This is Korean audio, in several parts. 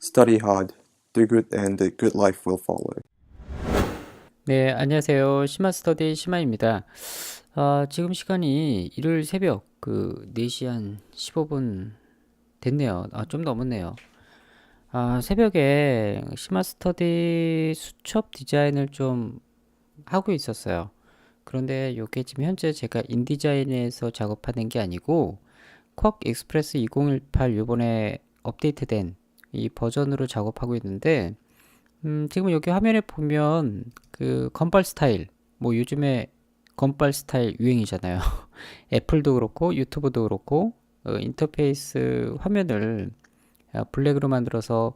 Study hard, do good, and a good life will follow. 네, 안녕하세요. 시마 스터디 시마입니다. 아, 지금 시간이 일요일 새벽 그 4시 한 15분 됐네요. 아, 좀 넘었네요. 아, 새벽에 시마 스터디 수첩 디자인을 좀 하고 있었어요. 그런데 요게 지금 현재 제가 인디자인에서 작업하는 게 아니고 쿼크 익스프레스 2018 요번에 업데이트된 이 버전으로 작업하고 있는데 음, 지금 여기 화면에 보면 그 건발 스타일 뭐 요즘에 건발 스타일 유행이잖아요. 애플도 그렇고 유튜브도 그렇고 어, 인터페이스 화면을 아, 블랙으로 만들어서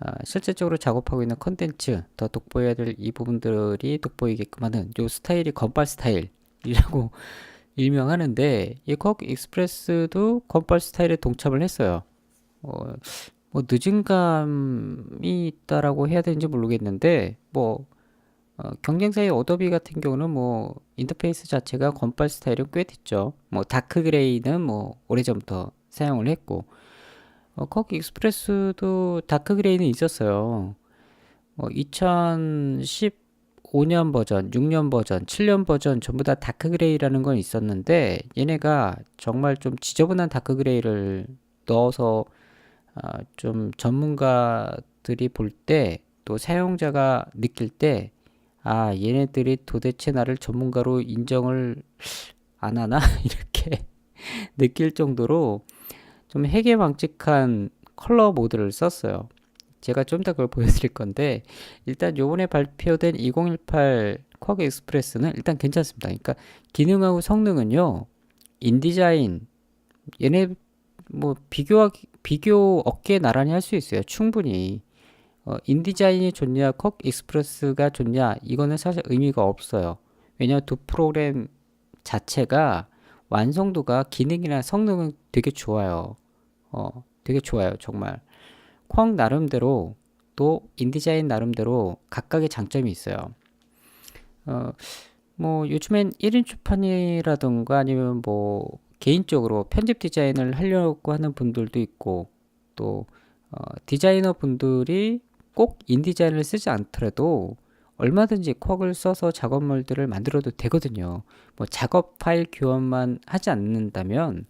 아, 실질적으로 작업하고 있는 컨텐츠 더 돋보여야 될 이 부분들이 돋보이게끔 하는 요 스타일이 건발 스타일이라고 일명하는데 이 쿼크 익스프레스도 건발 스타일에 동참을 했어요. 어, 뭐 늦은 감이 있다라고 해야 되는지 모르겠는데 뭐 어, 경쟁사의 어도비 같은 경우는 뭐 인터페이스 자체가 건발 스타일은 꽤 됐죠. 뭐 다크 그레이는 뭐 오래전부터 사용을 했고 어, 쿼크 익스프레스도 다크 그레이는 있었어요. 어, 2015년 버전, 6년 버전, 7년 버전 전부 다 다크 그레이라는 건 있었는데 얘네가 정말 좀 지저분한 다크 그레이를 넣어서 아, 좀 전문가들이 볼 때 또 사용자가 느낄 때 아, 얘네들이 도대체 나를 전문가로 인정을 안 하나? 이렇게 느낄 정도로 좀 해괴망측한 컬러 모드를 썼어요. 제가 좀 이따 그걸 보여드릴 건데 일단 요번에 발표된 2018 쿼크 익스프레스는 일단 괜찮습니다. 그러니까 기능하고 성능은요 인디자인 얘네 뭐 비교 비교 어깨 나란히 할 수 있어요. 충분히 어, 인디자인이 좋냐 쿼크 익스프레스가 좋냐 이거는 사실 의미가 없어요. 왜냐하면 두 프로그램 자체가 완성도가 기능이나 성능은 되게 좋아요. 어, 되게 좋아요, 정말. 框 나름대로 또 인디자인 나름대로 각각의 장점이 있어요. 어, 뭐 요즘엔 1인 출판이라던가 아니면 뭐 개인적으로 편집 디자인을 하려고 하는 분들도 있고 또 어, 디자이너 분들이 꼭 인디자인을 쓰지 않더라도 얼마든지 쿼크를 써서 작업물들을 만들어도 되거든요. 뭐 작업 파일 교환만 하지 않는다면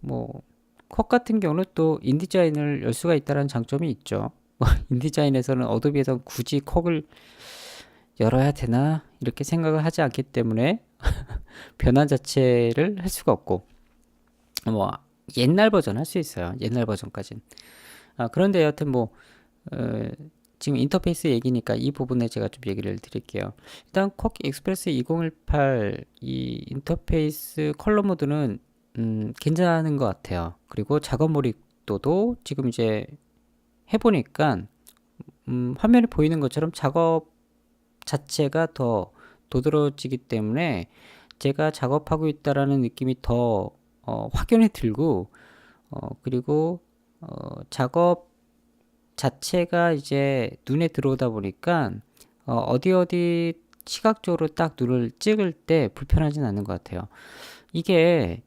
뭐 쿼크 같은 경우는 또 인디자인을 열 수가 있다는 장점이 있죠. 뭐 인디자인에서는 어도비에서 굳이 쿼크를 열어야 되나 이렇게 생각을 하지 않기 때문에 변환 자체를 할 수가 없고 뭐 옛날 버전 할 수 있어요. 옛날 버전까진. 아, 그런데 여하튼 뭐 어, 지금 인터페이스 얘기니까 이 부분에 제가 좀 얘기를 드릴게요. 일단 쿼크 익스프레스 2018 이 인터페이스 컬러 모드는 음, 괜찮은 것 같아요. 그리고 작업 몰입도도 지금 이제 해보니까 음, 화면에 보이는 것처럼 작업 자체가 더 도드러지기 때문에 제가 작업하고 있다라는 느낌이 더 어, 확연히 들고 어, 그리고 어, 작업 자체가 이제 눈에 들어오다 보니까 어, 어디 어디 시각적으로 딱 눈을 찍을 때 불편하진 않는 것 같아요. 이게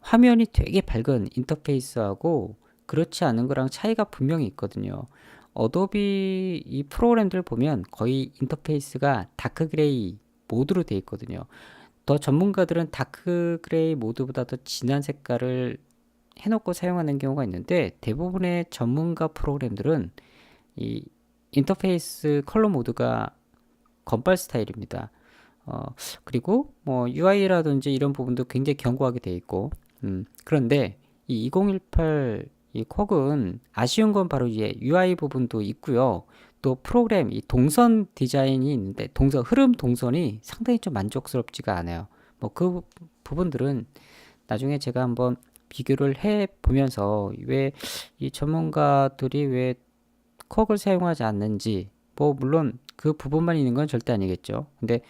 화면이 되게 밝은 인터페이스하고 그렇지 않은 거랑 차이가 분명히 있거든요. 어도비 이 프로그램들 보면 거의 인터페이스가 다크 그레이 모드로 되어 있거든요. 더 전문가들은 다크 그레이 모드보다 더 진한 색깔을 해놓고 사용하는 경우가 있는데 대부분의 전문가 프로그램들은 이 인터페이스 컬러 모드가 건발 스타일입니다. 어, 그리고 뭐 UI라든지 이런 부분도 굉장히 견고하게 되어 있고 음, 그런데 이 2018이 쿼크는 아쉬운 건 바로 이제 UI 부분도 있고요. 또 프로그램 이 동선 디자인이 있는데 동선 흐름 동선이 상당히 좀 만족스럽지가 않아요. 뭐 그 부분들은 나중에 제가 한번 비교를 해 보면서 왜 이 전문가들이 왜 쿼크를 사용하지 않는지 뭐 물론 그 부분만 있는 건 절대 아니겠죠. 근데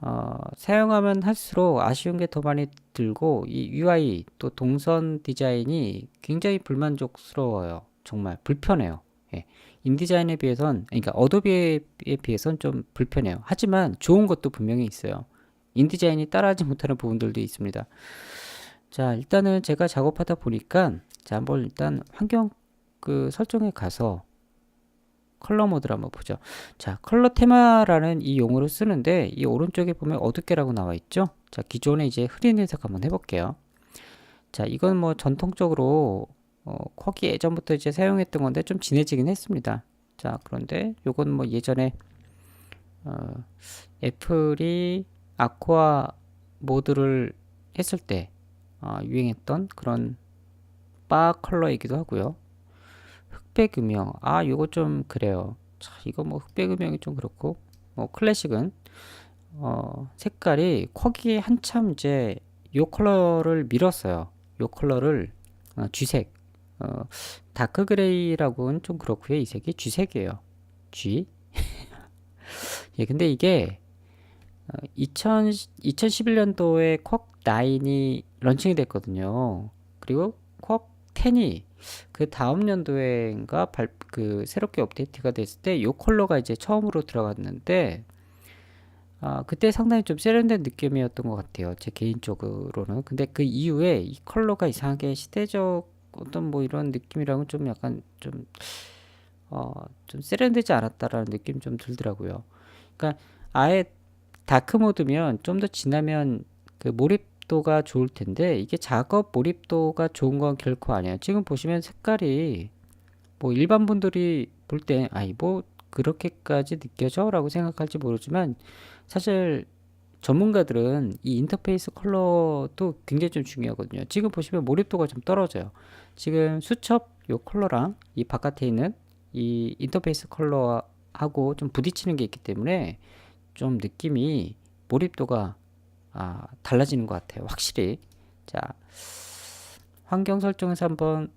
어, 사용하면 할수록 아쉬운 게 더 많이 들고 이 UI 또 동선 디자인이 굉장히 불만족스러워요. 정말 불편해요. 예. 인디자인에 비해선 그러니까 어도비에 비해선 좀 불편해요. 하지만 좋은 것도 분명히 있어요. 인디자인이 따라하지 못하는 부분들도 있습니다. 자, 일단은 제가 작업하다 보니까 자, 한번 일단 환경 그 설정에 가서 컬러 모드를 한번 보죠. 자, 컬러 테마라는 이 용어를 쓰는데 이 오른쪽에 보면 어둡게라고 나와 있죠. 자, 기존에 이제 흐린 해석 한번 해볼게요. 자, 이건 뭐 전통적으로 어, 쿼기 예전부터 이제 사용했던 건데 좀 진해지긴 했습니다. 자, 그런데 요건 뭐 예전에 어, 애플이 아쿠아 모드를 했을 때 어, 유행했던 그런 바 컬러이기도 하고요. 흑백 음영, 아, 요거 좀 그래요. 자, 이거 뭐 흑백 음영이 좀 그렇고, 뭐 클래식은 어, 색깔이 쿼기 한참 이제 요 컬러를 밀었어요. 요 컬러를 어, 쥐색, 어, 다크 그레이라고는 좀 그렇고요. 이 색이 쥐색이에요. 쥐. 예, 근데 이게 어, 2000, 2011년도에 쿼 9이 런칭이 됐거든요. 그리고 쿼 10이 그 다음 연도에인가 발, 그 새롭게 업데이트가 됐을 때 요 컬러가 이제 처음으로 들어갔는데 아, 그때 상당히 좀 세련된 느낌이었던 것 같아요. 제 개인적으로는. 근데 그 이후에 이 컬러가 이상하게 시대적 어떤 뭐 이런 느낌이랑은 좀 약간 좀, 어, 좀 세련되지 않았다라는 느낌 좀 들더라고요. 그러니까 아예 다크 모드면 좀더 진하면 그 몰입도가 좋을 텐데 이게 작업 몰입도가 좋은 건 결코 아니에요. 지금 보시면 색깔이 뭐 일반 분들이 볼 때 아이 뭐 그렇게까지 느껴져라고 생각할지 모르지만 사실 전문가들은 이 인터페이스 컬러도 굉장히 좀 중요하거든요. 지금 보시면 몰입도가 좀 떨어져요. 지금 수첩 요 컬러랑 이 바깥에 있는 이 인터페이스 컬러하고 좀 부딪히는 게 있기 때문에 좀 느낌이 몰입도가 아, 달라지는 것 같아요. 확실히. 자, 환경 설정에서 한번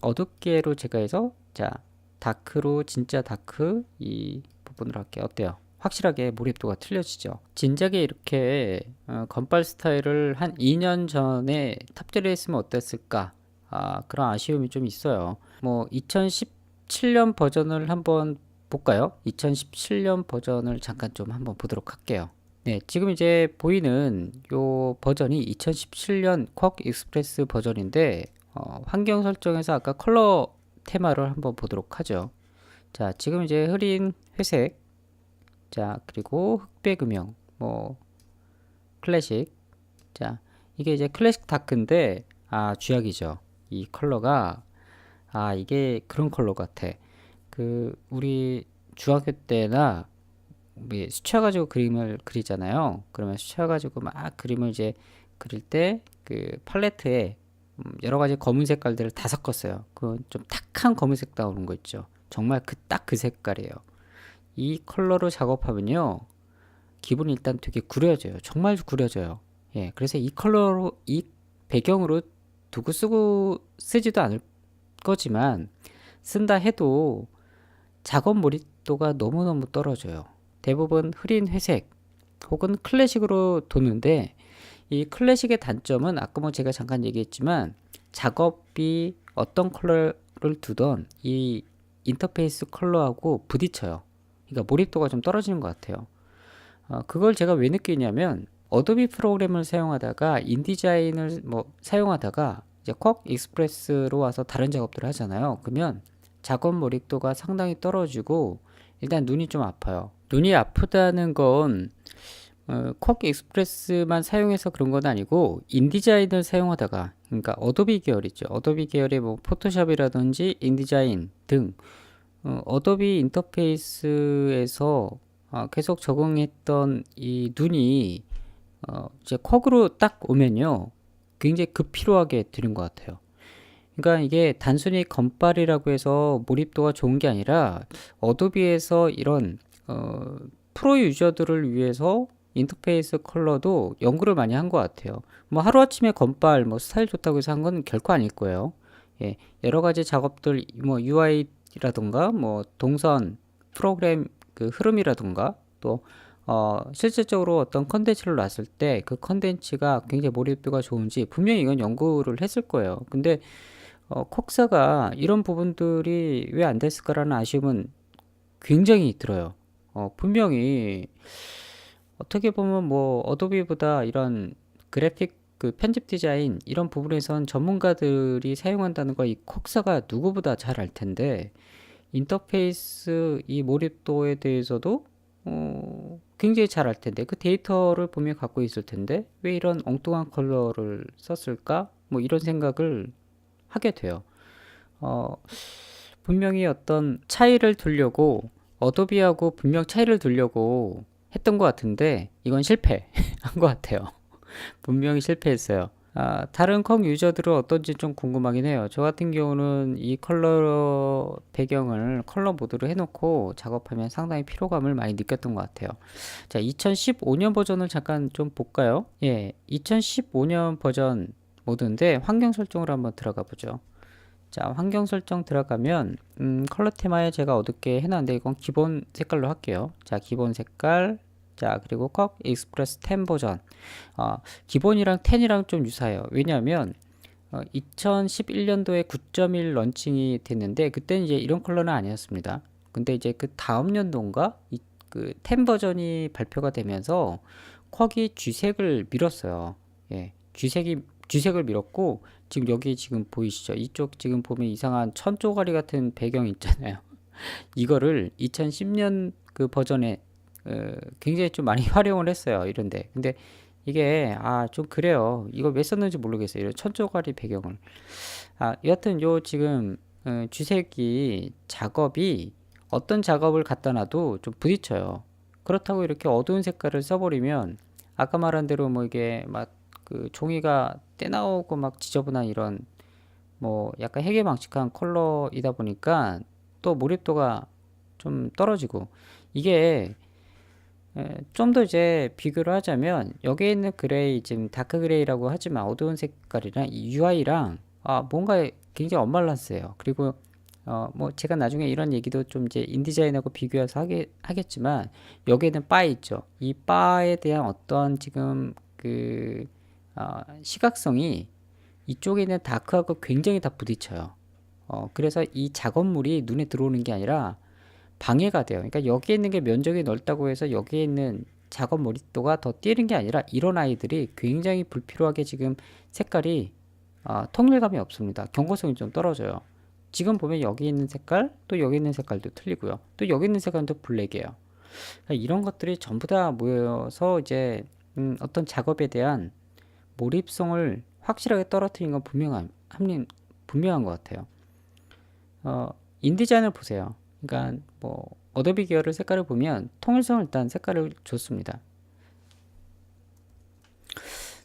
어둡게로 제가 해서 자, 다크로 진짜 다크 이 부분으로 할게요. 어때요? 확실하게 몰입도가 틀려지죠. 진작에 이렇게 어, 건빨 스타일을 한 2년 전에 탑재를 했으면 어땠을까? 아, 그런 아쉬움이 좀 있어요. 뭐 2017년 버전을 한번 볼까요? 2017년 버전을 잠깐 좀 한번 보도록 할게요. 네, 지금 이제 보이는 요 버전이 2017년 쿼 익스프레스 버전인데 어, 환경 설정에서 아까 컬러 테마를 한번 보도록 하죠. 자, 지금 이제 흐린 회색, 자, 그리고 흑백 음영, 뭐 클래식. 자, 이게 이제 클래식 다크인데 아, 쥐약이죠. 이 컬러가 아, 이게 그런 컬러 같아. 그 우리 중학교 때나 뭐 수채화 가지고 그림을 그리잖아요. 그러면 수채화 가지고 막 그림을 이제 그릴 때 그 팔레트에 음, 여러 가지 검은 색깔들을 다 섞었어요. 그좀 탁한 검은색 나오는 거 있죠. 정말 그딱그 색깔이에요. 이 컬러로 작업하면요. 기분이 일단 되게 구려져요. 정말 구려져요. 예, 그래서 이 컬러로 이 배경으로 두고 쓰고 쓰지도 않을 거지만 쓴다 해도 작업 몰입도가 너무너무 떨어져요. 대부분 흐린 회색 혹은 클래식으로 도는데 이 클래식의 단점은 아까 뭐 제가 잠깐 얘기했지만 작업이 어떤 컬러를 두던 이 인터페이스 컬러하고 부딪혀요. 그러니까 몰입도가 좀 떨어지는 것 같아요. 어, 그걸 제가 왜 느끼냐면 어도비 프로그램을 사용하다가 인디자인을 뭐 사용하다가 이제 쿼 익스프레스로 와서 다른 작업들을 하잖아요. 그러면 작업 몰입도가 상당히 떨어지고 일단 눈이 좀 아파요. 눈이 아프다는 건 어, 쿼 익스프레스만 사용해서 그런 건 아니고 인디자인을 사용하다가 그러니까 어도비 계열이죠. 어도비 계열의 뭐 포토샵이라든지 인디자인 등 어, 어도비 인터페이스에서 어, 계속 적응했던 이 눈이 어, 이제 쿼으로 딱 오면요 굉장히 급필요하게 되는 것 같아요. 그러니까 이게 단순히 건빨이라고 해서 몰입도가 좋은 게 아니라 어도비에서 이런 어, 프로 유저들을 위해서 인터페이스 컬러도 연구를 많이 한 것 같아요. 뭐 하루아침에 건빨 뭐 스타일 좋다고 해서 한 건 결코 아닐 거예요. 예, 여러 가지 작업들 뭐 UI라던가 뭐 동선 프로그램 그 흐름이라던가 또 어, 실질적으로 어떤 컨텐츠를 놨을 때 그 컨텐츠가 굉장히 몰입도가 좋은지 분명히 이건 연구를 했을 거예요. 근데 어, 콕사가 이런 부분들이 왜 안 됐을까라는 아쉬움은 굉장히 들어요. 어, 분명히 어떻게 보면 뭐 어도비보다 이런 그래픽 그 편집 디자인 이런 부분에선 전문가들이 사용한다는 거이 콕사가 누구보다 잘 알 텐데 인터페이스 이 몰입도에 대해서도 어, 굉장히 잘 알 텐데 그 데이터를 분명히 갖고 있을 텐데 왜 이런 엉뚱한 컬러를 썼을까? 뭐 이런 생각을 하게 돼요. 어, 분명히 어떤 차이를 두려고 어도비하고 분명 차이를 두려고 했던 것 같은데 이건 실패한 것 같아요. 분명히 실패했어요. 아, 다른 컴 유저들은 어떤지 좀 궁금하긴 해요. 저 같은 경우는 이 컬러 배경을 컬러 모드로 해놓고 작업하면 상당히 피로감을 많이 느꼈던 것 같아요. 자, 2015년 버전을 잠깐 좀 볼까요? 예, 2015년 버전 모드인데 환경 설정으로 한번 들어가 보죠. 자, 환경 설정 들어가면 음, 컬러 테마에 제가 어둡게 해놨는데 이건 기본 색깔로 할게요. 자, 기본 색깔. 자, 그리고 컵 익스프레스 10 버전. 어, 기본이랑 10이랑 좀 유사해요. 왜냐하면 어, 2011년도에 9.1 런칭이 됐는데 그때는 이제 이런 컬러는 아니었습니다. 근데 이제 그 다음 년도인가 이, 그 10 버전이 발표가 되면서 쿼기 쥐색을 밀었어요. 예, 쥐색이 쥐색을 밀었고 지금 여기 지금 보이시죠? 이쪽 지금 보면 이상한 천 쪼가리 같은 배경 있잖아요. 이거를 2010년 그 버전에 어, 굉장히 좀 많이 활용을 했어요. 이런데 근데 이게 아 좀 그래요. 이걸 왜 썼는지 모르겠어요. 이런 천 쪼가리 배경을 아 여하튼 요 지금 어, 쥐색이 작업이 어떤 작업을 갖다 놔도 좀 부딪혀요. 그렇다고 이렇게 어두운 색깔을 써버리면 아까 말한 대로 뭐 이게 막 그 종이가 떼나오고 막 지저분한 이런 뭐 약간 해괴망측한 컬러이다 보니까 또 몰입도가 좀 떨어지고 이게 좀 더 이제 비교를 하자면 여기에 있는 그레이 지금 다크 그레이라고 하지만 어두운 색깔이랑 이 UI랑 아 뭔가 굉장히 언밸런스해요. 그리고 어 뭐 제가 나중에 이런 얘기도 좀 이제 인디자인하고 비교해서 하게 하겠지만 여기에는 바 있죠. 이 바에 대한 어떤 지금 그 어, 시각성이 이쪽에 있는 다크하고 굉장히 다 부딪혀요. 어, 그래서 이 작업물이 눈에 들어오는 게 아니라 방해가 돼요. 그러니까 여기에 있는 게 면적이 넓다고 해서 여기에 있는 작업 몰입도가 더 뛰는 게 아니라 이런 아이들이 굉장히 불필요하게 지금 색깔이 어, 통일감이 없습니다. 경고성이 좀 떨어져요. 지금 보면 여기 있는 색깔, 또 여기 있는 색깔도 틀리고요. 또 여기 있는 색깔도 블랙이에요. 그러니까 이런 것들이 전부 다 모여서 이제 음, 어떤 작업에 대한 몰입성을 확실하게 떨어뜨린 건 분명한, 분명한 것 같아요. 어, 인디자인을 보세요. 그러니까 뭐 어도비 계열의 색깔을 보면 통일성을 일단 색깔을 줬습니다.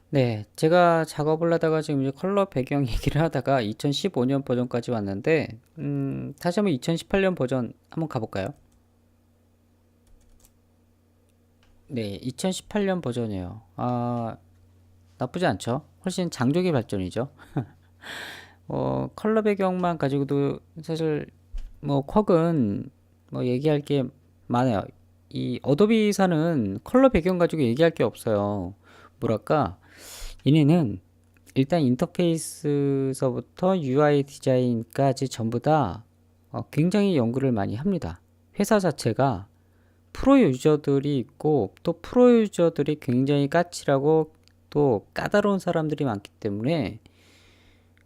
네, 제가 작업을 하다가 지금 이제 컬러 배경 얘기를 하다가 2015년 버전까지 왔는데 음, 다시 한번 2018년 버전 한번 가볼까요? 네, 2018년 버전이에요. 아, 나쁘지 않죠? 훨씬 장족의 발전이죠. 어, 컬러 배경만 가지고도 사실 뭐 쿼은 뭐 얘기할 게 많아요. 이 어도비사는 컬러 배경 가지고 얘기할 게 없어요. 뭐랄까 얘네는 일단 인터페이스서부터 UI 디자인까지 전부 다 어, 굉장히 연구를 많이 합니다. 회사 자체가 프로 유저들이 있고 또 프로 유저들이 굉장히 까칠하고 또 까다로운 사람들이 많기 때문에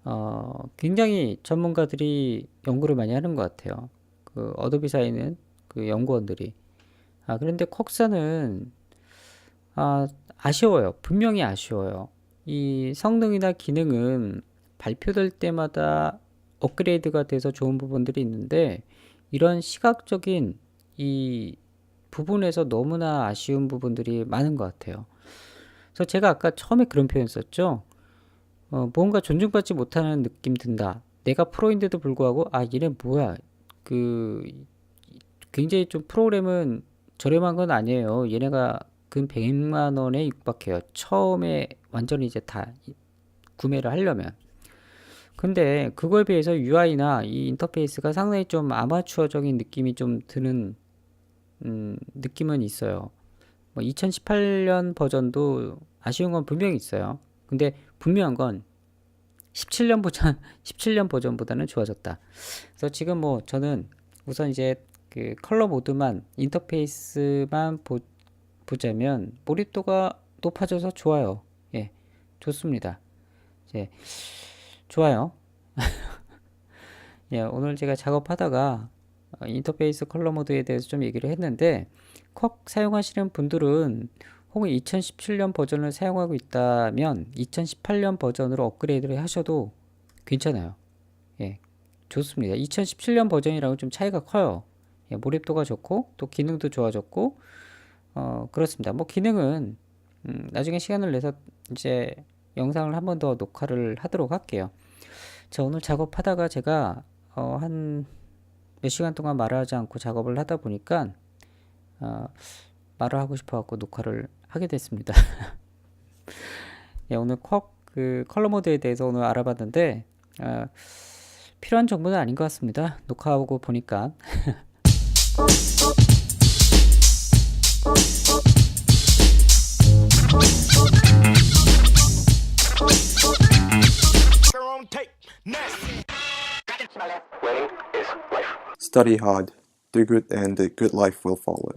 어, 굉장히 전문가들이 연구를 많이 하는 것 같아요. 그 어도비사에는 그 연구원들이. 아, 그런데 콕사는 아, 아쉬워요. 분명히 아쉬워요. 이 성능이나 기능은 발표될 때마다 업그레이드가 돼서 좋은 부분들이 있는데 이런 시각적인 이 부분에서 너무나 아쉬운 부분들이 많은 것 같아요. 그래서 제가 아까 처음에 그런 표현 썼죠. 어, 뭔가 존중받지 못하는 느낌 든다. 내가 프로인데도 불구하고 아 얘네 뭐야 그 굉장히 좀 프로그램은 저렴한 건 아니에요. 얘네가 근 100만 원에 육박해요. 처음에 완전히 이제 다 구매를 하려면. 근데 그거에 비해서 UI나 이 인터페이스가 상당히 좀 아마추어적인 느낌이 좀 드는 음, 느낌은 있어요. 뭐 2018년 버전도 아쉬운 건 분명히 있어요. 근데 분명한 건 17년 버전 17년 버전보다는 좋아졌다. 그래서 지금 뭐 저는 우선 이제 그 컬러 모드만 인터페이스만 보, 보자면 몰입도가 높아져서 좋아요. 예, 좋습니다. 이제 좋아요. 예, 오늘 제가 작업하다가 어, 인터페이스 컬러 모드에 대해서 좀 얘기를 했는데 콕 사용하시는 분들은 혹은 2017년 버전을 사용하고 있다면 2018년 버전으로 업그레이드를 하셔도 괜찮아요. 예, 좋습니다. 2017년 버전이랑은 좀 차이가 커요. 예, 몰입도가 좋고 또 기능도 좋아졌고 어, 그렇습니다. 뭐 기능은 음, 나중에 시간을 내서 이제 영상을 한 번 더 녹화를 하도록 할게요. 자, 오늘 작업하다가 제가 어, 한 몇 시간 동안 말을 하지 않고 작업을 하다 보니까 어, 말을 하고 싶어 갖고 녹화를 하게 됐습니다. 예, 오늘 콕그 컬러 모드에 대해서 오늘 알아봤는데 어, 필요한 정보는 아닌 것 같습니다. 녹화하고 보니까 Study hard, do good, and a good life will follow.